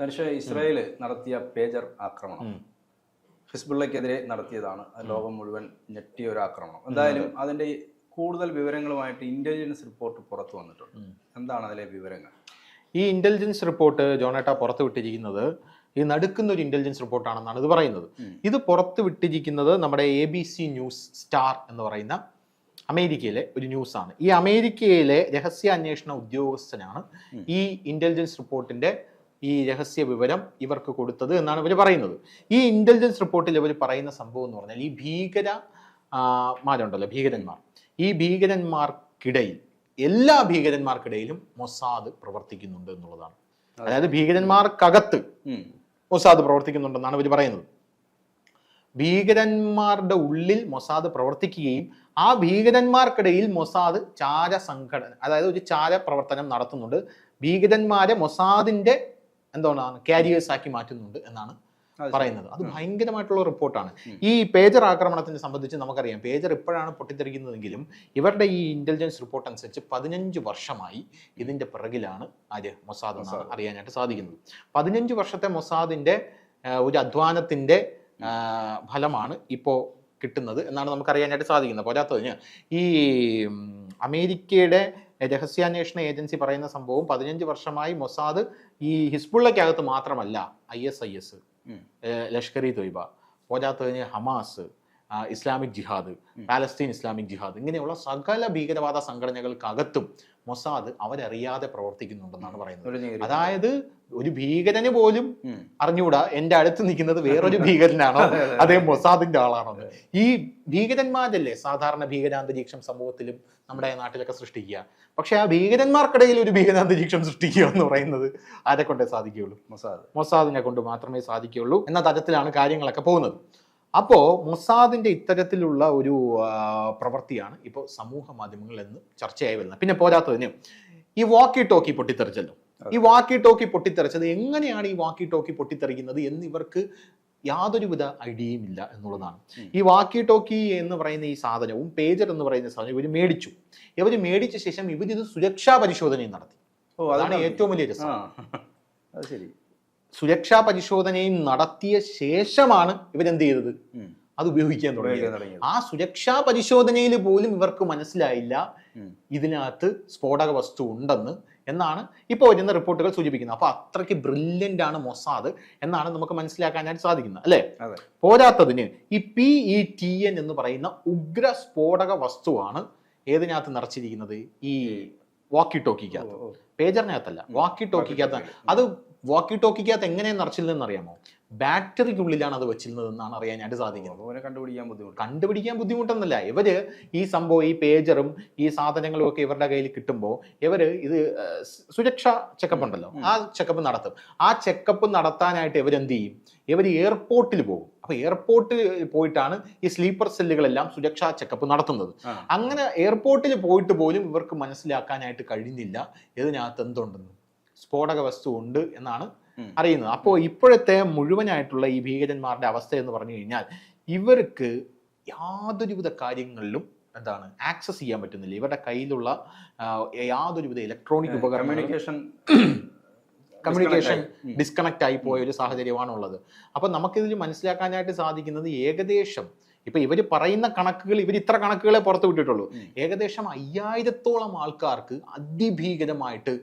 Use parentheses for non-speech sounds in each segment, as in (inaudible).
മനുഷ്യ ഇസ്രായേൽ നടത്തിയ പേജർ ആക്രമണം. ഹിസ്ബുള്ളക്കെതിരെ നടത്തിയതാണ്. ലോകം മുഴുവൻ ഞെട്ടിയ ഒരു ആക്രമണം. എന്തായാലും അതിന്റെ കൂടുതൽ വിവരങ്ങളുമായിട്ട് ഇന്റലിജൻസ് റിപ്പോർട്ട് പുറത്തു വന്നിട്ടുണ്ട്. എന്താണ് അതിലെ വിവരങ്ങൾ? ഈ ഇന്റലിജൻസ് റിപ്പോർട്ട് ജോണേട്ട പുറത്തുവിട്ടിരിക്കുന്നത് ഈ നടുക്കുന്ന ഒരു ഇന്റലിജൻസ് റിപ്പോർട്ടാണെന്നാണ് ഇത് പറയുന്നത്. ഇത് പുറത്ത് വിട്ടിരിക്കുന്നത് നമ്മുടെ A B C news star എന്ന് പറയുന്ന അമേരിക്കയിലെ ഒരു ന്യൂസ് ആണ്. ഈ അമേരിക്കയിലെ രഹസ്യാന്വേഷണ ഉദ്യോഗസ്ഥനാണ് ഈ ഇന്റലിജൻസ് റിപ്പോർട്ടിന്റെ ഈ രഹസ്യ വിവരം ഇവർക്ക് കൊടുത്തത് എന്നാണ് ഇവർ പറയുന്നത്. ഈ ഇന്റലിജൻസ് റിപ്പോർട്ടിൽ ഇവർ പറയുന്ന സംഭവം എന്ന് പറഞ്ഞാൽ ഈ ഭീകര മാരുണ്ടല്ലോ ഭീകരന്മാർ. ഈ ഭീകരന്മാർക്കിടയിൽ എല്ലാ ഭീകരന്മാർക്കിടയിലും മൊസാദ് പ്രവർത്തിക്കുന്നുണ്ട് എന്നുള്ളതാണ്. അതായത് ഭീകരന്മാർക്കകത്ത്. മൊസാദ് പ്രവർത്തിക്കുന്നുണ്ടെന്നാണ് ഇവർ പറയുന്നത്. ഭീകരന്മാരുടെ ഉള്ളിൽ മൊസാദ് പ്രവർത്തിക്കുകയും ആ ഭീകരന്മാർക്കിടയിൽ മൊസാദ് ചാര സംഘടന അതായത് ഒരു ചാര പ്രവർത്തനം നടത്തുന്നുണ്ട്. ഭീകരന്മാരെ മൊസാദിന്റെ എന്താണ് കാരിയേഴ്സ് ആക്കി മാറ്റുന്നുണ്ട് എന്നാണ് പറയുന്നത്. അത് ഭയങ്കരമായിട്ടുള്ള റിപ്പോർട്ടാണ്. ഈ പേജർ ആക്രമണത്തിനെ സംബന്ധിച്ച് നമുക്കറിയാം. പേജർ ഇപ്പോഴാണ് പൊട്ടിത്തെറിക്കുന്നതെങ്കിലും ഇവരുടെ ഈ ഇന്റലിജൻസ് റിപ്പോർട്ട് അനുസരിച്ച് പതിനഞ്ച് വർഷമായി ഇതിന്റെ പിറകിലാണ് ആര് മൊസാദ് എന്നാണ് അറിയാനായിട്ട് സാധിക്കുന്നത്. പതിനഞ്ച് വർഷത്തെ മൊസാദിന്റെ ഒരു അധ്വാനത്തിന്റെ ഫലമാണ് ഇപ്പോൾ കിട്ടുന്നത് എന്നാണ് നമുക്ക് അറിയാനായിട്ട് സാധിക്കുന്നത് പോരാത്തതിന് ഈ അമേരിക്കയുടെ രഹസ്യാന്വേഷണ ഏജൻസി പറയുന്ന സംഭവം പതിനഞ്ച് വർഷമായി മൊസാദ് ഈ ഹിസ്ബുള്ളക്കകത്ത് മാത്രമല്ല I S I S. Lashkar e Taiba പോരാത്തതിന് Hamas Islamic Jihad Palestine Islamic Jihad ഇങ്ങനെയുള്ള സകല ഭീകരവാദ സംഘടനകൾക്കകത്തും മൊസാദ് അവരറിയാതെ പ്രവർത്തിക്കുന്നുണ്ടെന്നാണ് പറയുന്നത്. അതായത് ഒരു ഭീകരന് പോലും. അറിഞ്ഞുകൂടാ എന്റെ അടുത്ത് നിൽക്കുന്നത് വേറൊരു (laughs) ഭീകരനാണോ? അദ്ദേഹം മൊസാദിന്റെ ആളാണോ? ഈ ഭീകരന്മാരല്ലേ സാധാരണ ഭീകരാന്തരീക്ഷം സമൂഹത്തിലും നമ്മുടെ നാട്ടിലൊക്കെ സൃഷ്ടിക്കുക. പക്ഷെ ആ ഭീകരന്മാർക്കിടയിൽ ഒരു ഭീകരാന്തരീക്ഷം സൃഷ്ടിക്കുക എന്ന് പറയുന്നത് ആരെ കൊണ്ടേ സാധിക്കുകയുള്ളൂ? മൊസാദ്. മൊസാദിനെ കൊണ്ട് മാത്രമേ സാധിക്കുകയുള്ളൂ എന്ന തരത്തിലാണ് കാര്യങ്ങളൊക്കെ പോകുന്നത്. അപ്പോൾ മൊസാദിന്റെ ഇത്തരത്തിലുള്ള ഒരു പ്രവൃത്തിയാണ് ഇപ്പോൾ സമൂഹ മാധ്യമങ്ങളിൽ നിന്ന് ചർച്ചയായി വരുന്നത്. പിന്നെ പോരാത്തതിന് ഈ വാക്കി ടോക്കി പൊട്ടിത്തെറിച്ചല്ലോ. ഈ വാക്കി ടോക്കി പൊട്ടിത്തെറിച്ചത് എങ്ങനെയാണ് ഈ വാക്കി ടോക്കി പൊട്ടിത്തെറിക്കുന്നത് എന്നിവർക്ക് യാതൊരുവിധ ഐഡിയയും ഇല്ല എന്നുള്ളതാണ്. ഈ വാക്കി ടോക്കി എന്ന് പറയുന്ന ഈ സാധനവും പേജർ എന്ന് പറയുന്ന സാധനവും ഇവർ മേടിച്ചു. ഇവർ മേടിച്ച ശേഷം ഇവരിത് സുരക്ഷാ പരിശോധനയും നടത്തി. ഓ അതാണ് ഏറ്റവും വലിയ രസം. (laughs) അത് ശരി. സുരക്ഷാ പരിശോധനയും നടത്തിയ ശേഷമാണ് ഇവരെന്ത് ചെയ്തത്. അത് ഉപയോഗിക്കാൻ തുടങ്ങി ആ സുരക്ഷാ പരിശോധനയിൽ പോലും ഇവർക്ക് മനസ്സിലായില്ല. ഇതിനകത്ത് സ്ഫോടക വസ്തു ഉണ്ടെന്ന് എന്നാണ് ഇപ്പോൾ വരുന്ന റിപ്പോർട്ടുകൾ സൂചിപ്പിക്കുന്നത്. അപ്പൊ അത്രയ്ക്ക് ബ്രില്യന്റ് ആണ് മൊസാദ് എന്നാണ് നമുക്ക് മനസ്സിലാക്കാനായിട്ട് സാധിക്കുന്നത് അല്ലേ? പോരാത്തതിന് ഈ പി ഇ ടി എൻ എന്ന് പറയുന്ന ഉഗ്ര സ്ഫോടക വസ്തുവാണ് ഏതിനകത്ത് നിറച്ചിരിക്കുന്നത്? ഈ വാക്കി ടോക്കിക്കകത്ത്. പേജറിനകത്തല്ല വാക്കി ടോക്കിക്കകത്ത് അത് വാക്കി ടോക്കിക്കകത്ത് എങ്ങനെ നിറച്ചിരുന്നതെന്ന് അറിയാമോ? ബാറ്ററിക്കുള്ളിലാണ് അത് വെച്ചിരുന്നത് എന്നാണ് അറിയാനായിട്ട് സാധിക്കുന്നത്. അവനെ കണ്ടുപിടിക്കാൻ ബുദ്ധിമുട്ട്. കണ്ടുപിടിക്കാൻ ബുദ്ധിമുട്ടൊന്നുമില്ല. ഇവർ ഈ സംഭവം ഈ പേജറും ഈ സാധനങ്ങളും ഒക്കെ ഇവരുടെ കയ്യിൽ കിട്ടുമ്പോൾ ഇവർ ഇത് സുരക്ഷ സുരക്ഷാ ചെക്കപ്പ് ഉണ്ടല്ലോ. ആ ചെക്കപ്പ് നടത്തും. ആ ചെക്കപ്പ് നടത്താനായിട്ട് ഇവരെന്ത് ചെയ്യും? ഇവർ എയർപോർട്ടിൽ പോകും. അപ്പൊ എയർപോർട്ടിൽ പോയിട്ടാണ് ഈ സ്ലീപ്പർ സെല്ലുകളെല്ലാം സുരക്ഷാ ചെക്കപ്പ് നടത്തുന്നത്. അങ്ങനെ എയർപോർട്ടിൽ പോയിട്ട് പോലും ഇവർക്ക് മനസ്സിലാക്കാനായിട്ട് കഴിഞ്ഞില്ല. ഇതിനകത്ത് എന്തുണ്ടെന്ന്? സ്ഫോടക വസ്തു ഉണ്ട് എന്നാണ് അറിയുന്നത്. അപ്പോൾ ഇപ്പോഴത്തെ മുഴുവനായിട്ടുള്ള ഈ ഭീകരന്മാരുടെ അവസ്ഥ എന്ന് പറഞ്ഞു കഴിഞ്ഞാൽ ഇവർക്ക് യാതൊരുവിധ കാര്യങ്ങളിലും എന്താണ് ആക്സസ് ചെയ്യാൻ പറ്റുന്നില്ല. ഇവരുടെ കയ്യിലുള്ള യാതൊരുവിധ ഇലക്ട്രോണിക് ഉപകരണം കമ്മ്യൂണിക്കേഷൻ കമ്മ്യൂണിക്കേഷൻ. ഡിസ്കണക്ട് ആയി. പോയ ഒരു സാഹചര്യമാണുള്ളത്. അപ്പൊ നമുക്കിതിൽ മനസ്സിലാക്കാനായിട്ട് സാധിക്കുന്നത് ഏകദേശം ഇപ്പൊ ഇവർ പറയുന്ന കണക്കുകൾ ഇവർ ഇത്ര കണക്കുകളെ പുറത്തു വിട്ടിട്ടുള്ളൂ. ഏകദേശം അയ്യായിരത്തോളം ആൾക്കാർക്ക് അതിഭീകരമായിട്ട്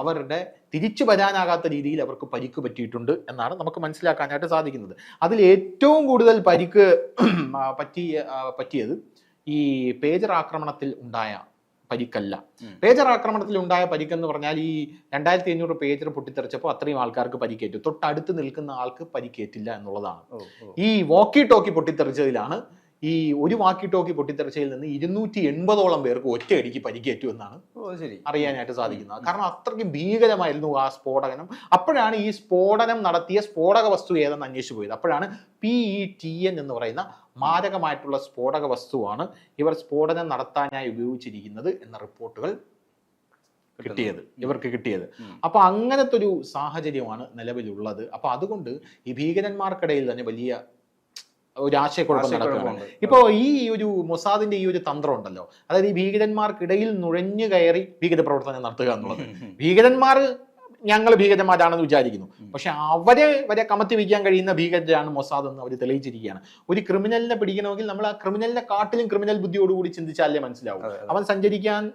അവരുടെ തിരിച്ചു വരാനാകാത്ത രീതിയിൽ അവർക്ക് പരിക്ക് പറ്റിയിട്ടുണ്ട് എന്നാണ് നമുക്ക് മനസ്സിലാക്കാനായിട്ട് സാധിക്കുന്നത്. അതിൽ ഏറ്റവും കൂടുതൽ പരിക്ക് പറ്റിയ പറ്റിയത് ഈ പേജർ ആക്രമണത്തിൽ ഉണ്ടായ പരിക്കല്ല. പേജർ ആക്രമണത്തിൽ ഉണ്ടായ പരിക്കെന്ന് പറഞ്ഞാൽ ഈ രണ്ടായിരത്തി അഞ്ഞൂറ് പേജർ പൊട്ടിത്തെറിച്ചപ്പോൾ അത്രയും ആൾക്കാർക്ക് പരിക്കേറ്റു. തൊട്ടടുത്ത് നിൽക്കുന്ന ആൾക്ക് പരിക്കേറ്റില്ല എന്നുള്ളതാണ്. ഈ വാക്കി ടോക്കി പൊട്ടിത്തെറിച്ചതിലാണ് ഈ ഒരു വാക്കി ടോക്കി പൊട്ടിത്തെറിച്ചയിൽ നിന്ന് ഇരുന്നൂറ്റി എൺപതോളം പേർക്ക് ഒറ്റയടിക്ക് പരിക്കേറ്റു എന്നാണ് ശരി. അറിയാനായിട്ട് സാധിക്കുന്നത്. കാരണം അത്രയ്ക്ക് ഭീകരമായിരുന്നു ആ സ്ഫോടനം. അപ്പോഴാണ് ഈ സ്ഫോടനം നടത്തിയ സ്ഫോടക വസ്തു ഏതെന്ന് അന്വേഷിച്ചു പോയത്. അപ്പോഴാണ് പി ഇ ടി എൻ എന്ന് പറയുന്ന മാരകമായിട്ടുള്ള സ്ഫോടക വസ്തുവാണ് ഇവർ സ്ഫോടനം നടത്താനായി ഉപയോഗിച്ചിരിക്കുന്നത് എന്ന റിപ്പോർട്ടുകൾ കിട്ടിയത്. ഇവർക്ക് കിട്ടിയത്. അപ്പൊ അങ്ങനത്തെ ഒരു സാഹചര്യമാണ് നിലവിലുള്ളത്. അപ്പൊ അതുകൊണ്ട് ഈ ഭീകരന്മാർക്കിടയിൽ തന്നെ വലിയ ഒരു ആശയക്കുഴപ്പം നടക്കുകയാണ്. ഇപ്പോ ഈ ഒരു മൊസാദിന്റെ ഈ ഒരു തന്ത്രം ഉണ്ടല്ലോ അതായത് ഈ ഭീകരന്മാർക്കിടയിൽ നുഴഞ്ഞു കയറി ഭീകര പ്രവർത്തനം നടത്തുക എന്നുള്ളത്. (laughs) ഭീകരന്മാർ ഞങ്ങൾ ഭീകരന്മാരാണെന്ന് വിചാരിക്കുന്നു. പക്ഷെ അവരെ വരെ കമത്തി വയ്ക്കാൻ കഴിയുന്ന ഭീകരരാണ് മൊസാദ് എന്ന് അവർ തെളിയിച്ചിരിക്കുകയാണ്. ഒരു ക്രിമിനലിനെ പിടിക്കണമെങ്കിൽ നമ്മൾ ആ ക്രിമിനലിനെ കാട്ടിലും ക്രിമിനൽ ബുദ്ധിയോടുകൂടി ചിന്തിച്ചാലേ മനസ്സിലാവും. അവൻ സഞ്ചരിക്കാൻ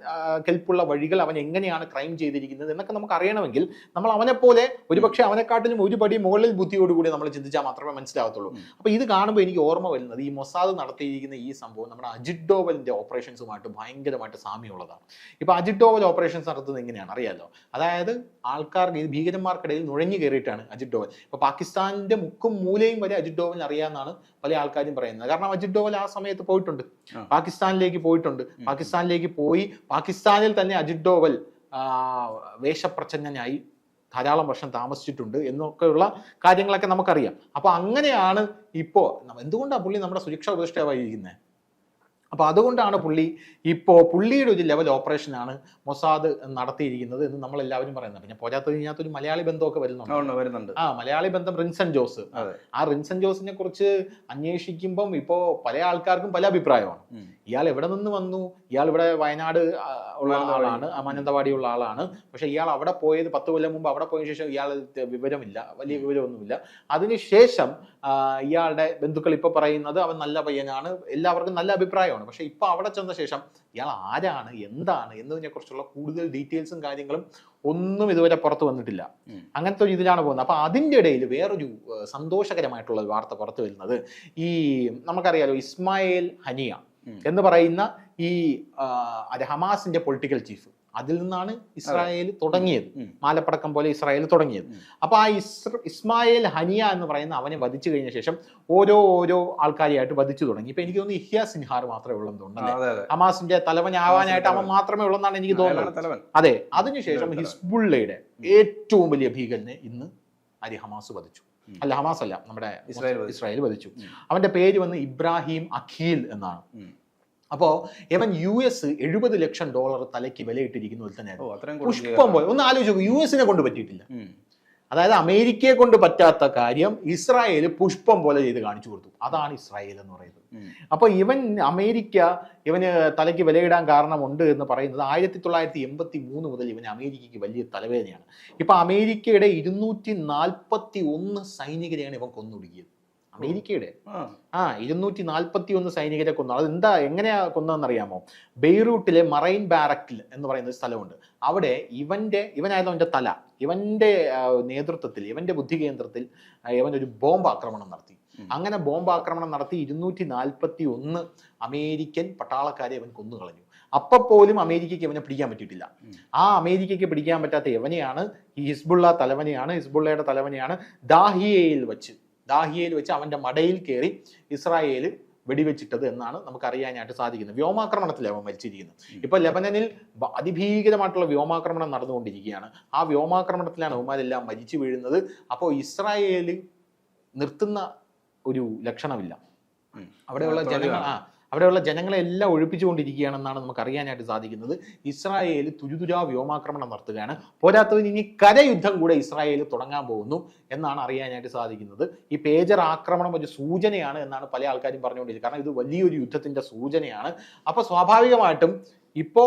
കെൽപ്പുള്ള വഴികൾ അവൻ എങ്ങനെയാണ് ക്രൈം ചെയ്തിരിക്കുന്നത് എന്നൊക്കെ നമുക്ക് അറിയണമെങ്കിൽ നമ്മൾ അവനെ പോലെ ഒരുപക്ഷെ അവനെക്കാട്ടിലും ഒരു പടി മുകളിൽ ബുദ്ധിയോടുകൂടി നമ്മൾ ചിന്തിച്ചാൽ മാത്രമേ മനസ്സിലാവത്തുള്ളൂ. അപ്പോൾ അപ്പൊ ഇത് കാണുമ്പോൾ എനിക്ക് ഓർമ്മ വരുന്നത് ഈ മൊസാദ് നടത്തിയിരിക്കുന്ന ഈ സംഭവം നമ്മുടെ അജിത് ഡോവലിന്റെ ഓപ്പറേഷൻസുമായിട്ട് ഭയങ്കരമായിട്ട് സാമ്യമുള്ളതാണ്. ഇപ്പൊ അജിത് ഡോവൽ ഓപ്പറേഷൻസ് നടത്തുന്നത് എങ്ങനെയാണ്? അറിയാലോ? അതായത് ആൾക്കാർക്ക് ഈ ഭീകരന്മാർക്കിടയിൽ നുഴഞ്ഞു കയറിയിട്ടാണ് അജിത് ഡോവൽ. ഇപ്പൊ പാകിസ്ഥാനിന്റെ മുക്കും മൂലയും വരെ അജിത് ഡോവലിന് അറിയാമെന്നാണ് പല ആൾക്കാരും പറയുന്നത്. കാരണം അജിത് ഡോവൽ ആ സമയത്ത് പോയിട്ടുണ്ട്. പാകിസ്ഥാനിലേക്ക് പോയിട്ടുണ്ട്. പാകിസ്ഥാനിലേക്ക് പോയി പാകിസ്ഥാനിൽ തന്നെ അജിത് ഡോവൽ വേഷപ്രചന്നനായി വേഷപ്രച്ഛന്നനായി ധാരാളം വർഷം താമസിച്ചിട്ടുണ്ട് എന്നൊക്കെയുള്ള കാര്യങ്ങളൊക്കെ നമുക്കറിയാം. അപ്പൊ അങ്ങനെയാണ് ഇപ്പോ എന്തുകൊണ്ടാണ് പുള്ളി നമ്മുടെ സുരക്ഷാ ഉപദേഷ്ടാവായിരിക്കുന്നത് അപ്പൊ അതുകൊണ്ടാണ് പുള്ളി ഇപ്പോൾ പുള്ളിയുടെ ഒരു ലെവൽ ഓപ്പറേഷനാണ് മൊസാദ് നടത്തിയിരിക്കുന്നത് എന്ന് നമ്മൾ എല്ലാവരും പറയുന്നത് പിന്നെ പോരാത്തത് ഇതിനകത്തൊരു മലയാളി ബന്ധമൊക്കെ വരുന്നുണ്ട്. വരുന്നുണ്ട്. ആ മലയാളി ബന്ധം റിൻസൺ ജോസ്. ആ റിൻസൺ ജോസിനെ കുറിച്ച് അന്വേഷിക്കുമ്പം ഇപ്പോൾ പല ആൾക്കാർക്കും പല അഭിപ്രായമാണ്. ഇയാൾ എവിടെ നിന്ന് വന്നു? ഇയാൾ ഇവിടെ വയനാട് ഉള്ള ആളാണ് മാനന്തവാടി ഉള്ള ആളാണ്. പക്ഷെ ഇയാൾ അവിടെ പോയത് പത്ത് കൊല്ലം മുമ്പ് അവിടെ പോയതിനു ശേഷം ഇയാൾ വിവരമില്ല വലിയ വിവരമൊന്നുമില്ല. അതിനുശേഷം ഇയാളുടെ ബന്ധുക്കൾ ഇപ്പൊ പറയുന്നത് അവൻ നല്ല പയ്യനാണ്. എല്ലാവർക്കും നല്ല അഭിപ്രായമാണ്. പക്ഷെ ഇപ്പൊ അവിടെ ചെന്ന ശേഷം ഇയാൾ ആരാണ് എന്താണ് എന്നതിനെ കുറിച്ചുള്ള കൂടുതൽ ഡീറ്റെയിൽസും കാര്യങ്ങളും ഒന്നും ഇതുവരെ പുറത്തു വന്നിട്ടില്ല. അങ്ങനത്തെ ഒരു ഇതിലാണ് പോകുന്നത്. അപ്പൊ അതിന്റെ ഇടയിൽ വേറൊരു സന്തോഷകരമായിട്ടുള്ള ഒരു വാർത്ത പുറത്തു വരുന്നത് ഈ നമുക്കറിയാലോ ഇസ്മായിൽ ഹനിയ എന്ന് പറയുന്ന ഈ ഹമാസിന്റെ പൊളിറ്റിക്കൽ ചീഫ് അതിൽ നിന്നാണ് ഇസ്രായേൽ തുടങ്ങിയത്. മാലപ്പടക്കം പോലെ ഇസ്രായേൽ തുടങ്ങിയത്. അപ്പൊ ആ ഇസ്മായേൽ ഇസ്മായിൽ ഹനിയ എന്ന് പറയുന്ന അവനെ വധിച്ചു കഴിഞ്ഞ ശേഷം ഓരോ ഓരോ ആൾക്കാരെയായിട്ട് വധിച്ചു തുടങ്ങി. ഇപ്പൊ എനിക്ക് തോന്നുന്നു ഇഹ്യ സിൻഹാർ മാത്രമേ ഉള്ളെന്ന് ആ, തോന്നുന്നു ഹമാസിന്റെ തലവനാവാനായിട്ട് അവൻ മാത്രമേ ഉള്ളെന്നാണ് എനിക്ക് തോന്നുന്നത്. അതെ അതിനുശേഷം. ഹിസ്ബുള്ളയുടെ ഏറ്റവും വലിയ ഭീകരനെ ഇന്ന് അരി ഹമാസ് വധിച്ചു. അല്ല ഹമാസ് അല്ല നമ്മുടെ ഇസ്രായേൽ ഇസ്രായേൽ വധിച്ചു. അവന്റെ പേര് വന്ന് ഇബ്രാഹിം അഖീൽ എന്നാണ്. അപ്പോ ഇവൻ യു എസ് എഴുപത് ലക്ഷം ഡോളർ തലയ്ക്ക് വിലയിട്ടിരിക്കുന്ന പുഷ്പം പോയി. ഒന്ന് ആലോചിച്ചു യു എസിനെ കൊണ്ട് പറ്റിയിട്ടില്ല. അതായത് അമേരിക്കയെ കൊണ്ട് പറ്റാത്ത കാര്യം ഇസ്രായേൽ പുഷ്പം പോലെ ചെയ്ത് കാണിച്ചു കൊടുത്തു. അതാണ് ഇസ്രായേൽ എന്ന് പറയുന്നത്. അപ്പൊ ഇവൻ അമേരിക്ക ഇവന് തലയ്ക്ക് വിലയിടാൻ കാരണമുണ്ട് എന്ന് പറയുന്നത് ആയിരത്തി തൊള്ളായിരത്തി എൺപത്തി മൂന്ന് മുതൽ ഇവന് അമേരിക്കയ്ക്ക് വലിയ തലവേദനയാണ്. ഇപ്പൊ അമേരിക്കയുടെ ഇരുന്നൂറ്റി നാൽപ്പത്തി ഒന്ന് സൈനികരെയാണ് ഇവൻ കൊന്നൊടുക്കിയത്. അമേരിക്കയുടെ. ആ. ഇരുന്നൂറ്റി നാൽപ്പത്തി ഒന്ന് സൈനികരെ കൊന്നു. അത് എന്താ എങ്ങനെയാ കൊന്നതെന്ന് അറിയാമോ ബെയ്റൂട്ടിലെ മറൈൻ ബാരക്കിൽ എന്ന് പറയുന്ന ഒരു സ്ഥലമുണ്ട്. അവിടെ ഇവന്റെ ഇവനായിരുന്നു അവന്റെ തല. ഇവന്റെ നേതൃത്വത്തിൽ ഇവന്റെ ബുദ്ധി കേന്ദ്രത്തിൽ ഇവൻ ഒരു ബോംബ് ആക്രമണം നടത്തി അങ്ങനെ ബോംബ് ആക്രമണം നടത്തി ഇരുന്നൂറ്റി നാൽപ്പത്തി ഒന്ന് അമേരിക്കൻ പട്ടാളക്കാരെ അവൻ കൊന്നുകളഞ്ഞു. അപ്പൊ പോലും അമേരിക്കയ്ക്ക് ഇവനെ പിടിക്കാൻ പറ്റിയിട്ടില്ല. ആ അമേരിക്കയ്ക്ക് പിടിക്കാൻ പറ്റാത്ത ഇവനെയാണ് ഈ ഹിസ്ബുള്ള തലവനെയാണ് ഹിസ്ബുള്ളയുടെ തലവനെയാണ് ദാഹിയയിൽ വെച്ച് ദാഹിയയിൽ വെച്ച് അവന്റെ മടയിൽ കയറി ഇസ്രായേൽ വെടിവെച്ചിട്ടത് എന്നാണ് നമുക്ക് അറിയാനായിട്ട് സാധിക്കുന്നത്. വ്യോമാക്രമണത്തിൽ അവൻ മരിച്ചിരിക്കുന്നത്. ഇപ്പൊ ലെബനനിൽ അതിഭീകരമായിട്ടുള്ള വ്യോമാക്രമണം നടന്നുകൊണ്ടിരിക്കുകയാണ്. ആ വ്യോമാക്രമണത്തിലാണ് അവന്മാരെല്ലാം മരിച്ചു വീഴുന്നത്. അപ്പോൾ ഇസ്രായേൽ നിർത്തുന്ന ഒരു ലക്ഷണമില്ല. അവിടെയുള്ള ജനങ്ങൾ ആ അവിടെയുള്ള ജനങ്ങളെ എല്ലാം ഒഴിപ്പിച്ചുകൊണ്ടിരിക്കുകയാണെന്നാണ് നമുക്ക് അറിയാനായിട്ട് സാധിക്കുന്നത്. ഇസ്രായേൽ തുരുതുരാ വ്യോമാക്രമണം നടത്തുകയാണ്. പോരാത്തതിന് ഇനി കരയുദ്ധം കൂടെ ഇസ്രായേൽ തുടങ്ങാൻ പോകുന്നു എന്നാണ് അറിയാനായിട്ട് സാധിക്കുന്നത്. ഈ പേജർ ആക്രമണം ഒരു സൂചനയാണ് എന്നാണ് പല ആൾക്കാരും പറഞ്ഞുകൊണ്ടിരിക്കുന്നത്. കാരണം ഇത് വലിയൊരു യുദ്ധത്തിന്റെ സൂചനയാണ്. അപ്പൊ സ്വാഭാവികമായിട്ടും ഇപ്പോ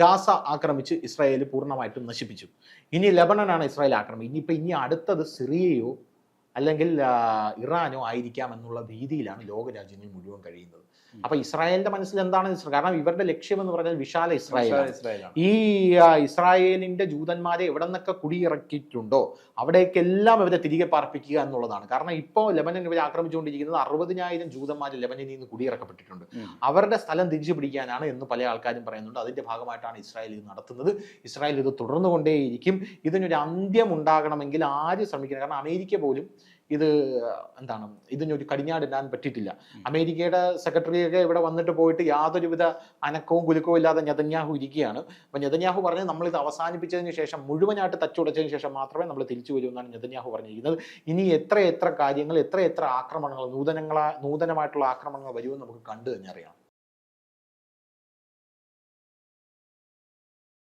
ഗാസ ആക്രമിച്ച് ഇസ്രായേൽ പൂർണമായിട്ടും നശിപ്പിച്ചു. ഇനി ലബണനാണ് ഇസ്രായേൽ ആക്രമിക്കുന്നത്. ഇനിയിപ്പോ ഇനി അടുത്തത് സിറിയയോ അല്ലെങ്കിൽ ഇറാനോ ആയിരിക്കാം എന്നുള്ള രീതിയിലാണ് ലോകരാജ്യങ്ങൾ മുഴുവൻ കഴിയുന്നത്. അപ്പൊ ഇസ്രായേലിന്റെ മനസ്സിൽ എന്താണ് കാരണം ഇവരുടെ ലക്ഷ്യം എന്ന് പറഞ്ഞാൽ വിശാല ഇസ്രായേൽ ഈ ഇസ്രായേലിന്റെ ജൂതന്മാരെ എവിടെ നിന്നൊക്കെ കുടിയിറക്കിയിട്ടുണ്ടോ അവിടേക്കെല്ലാം ഇവരെ തിരികെ പാർപ്പിക്കുക എന്നുള്ളതാണ്. കാരണം ഇപ്പോൾ ലെബനൻ ഇവരെ ആക്രമിച്ചുകൊണ്ടിരിക്കുന്നത് അറുപതിനായിരം ജൂതന്മാർ ലെബനനിൽ നിന്ന് കുടിയിറക്കപ്പെട്ടിട്ടുണ്ട്. അവരുടെ സ്ഥലം തിരിച്ചു പിടിക്കാനാണ് എന്ന് പല ആൾക്കാരും പറയുന്നുണ്ട്. അതിന്റെ ഭാഗമായിട്ടാണ് ഇസ്രായേൽ ഇത് നടത്തുന്നത്. ഇസ്രായേൽ ഇത് തുടർന്നുകൊണ്ടേയിരിക്കും. ഇതിനൊരു അന്ത്യം ഉണ്ടാകണമെങ്കിൽ ആര് ശ്രമിക്കണം? കാരണം അമേരിക്ക പോലും ഇത് എന്താണ് ഇതിനൊരു കടിഞ്ഞാടിടാൻ പറ്റിയിട്ടില്ല. അമേരിക്കയുടെ സെക്രട്ടറിയൊക്കെ ഇവിടെ വന്നിട്ട് പോയിട്ട് യാതൊരുവിധ അനക്കവും കുലുക്കവും ഇല്ലാതെ നെതന്യാഹു ഇരിക്കുകയാണ്. അപ്പൊ നെതന്യാഹു പറഞ്ഞത് നമ്മൾ ഇത് അവസാനിപ്പിച്ചതിന് ശേഷം മുഴുവനായിട്ട് തച്ചുടച്ചതിന് ശേഷം മാത്രമേ നമ്മൾ തിരിച്ചു വരൂ എന്നാണ് നെതന്യാഹു പറഞ്ഞിരിക്കുന്നത്. ഇനി എത്ര എത്ര കാര്യങ്ങൾ എത്ര എത്ര ആക്രമണങ്ങൾ നൂതനങ്ങളാ നൂതനമായിട്ടുള്ള ആക്രമണങ്ങൾ വരുമെന്ന് നമുക്ക് കണ്ടു തന്നെ അറിയാം.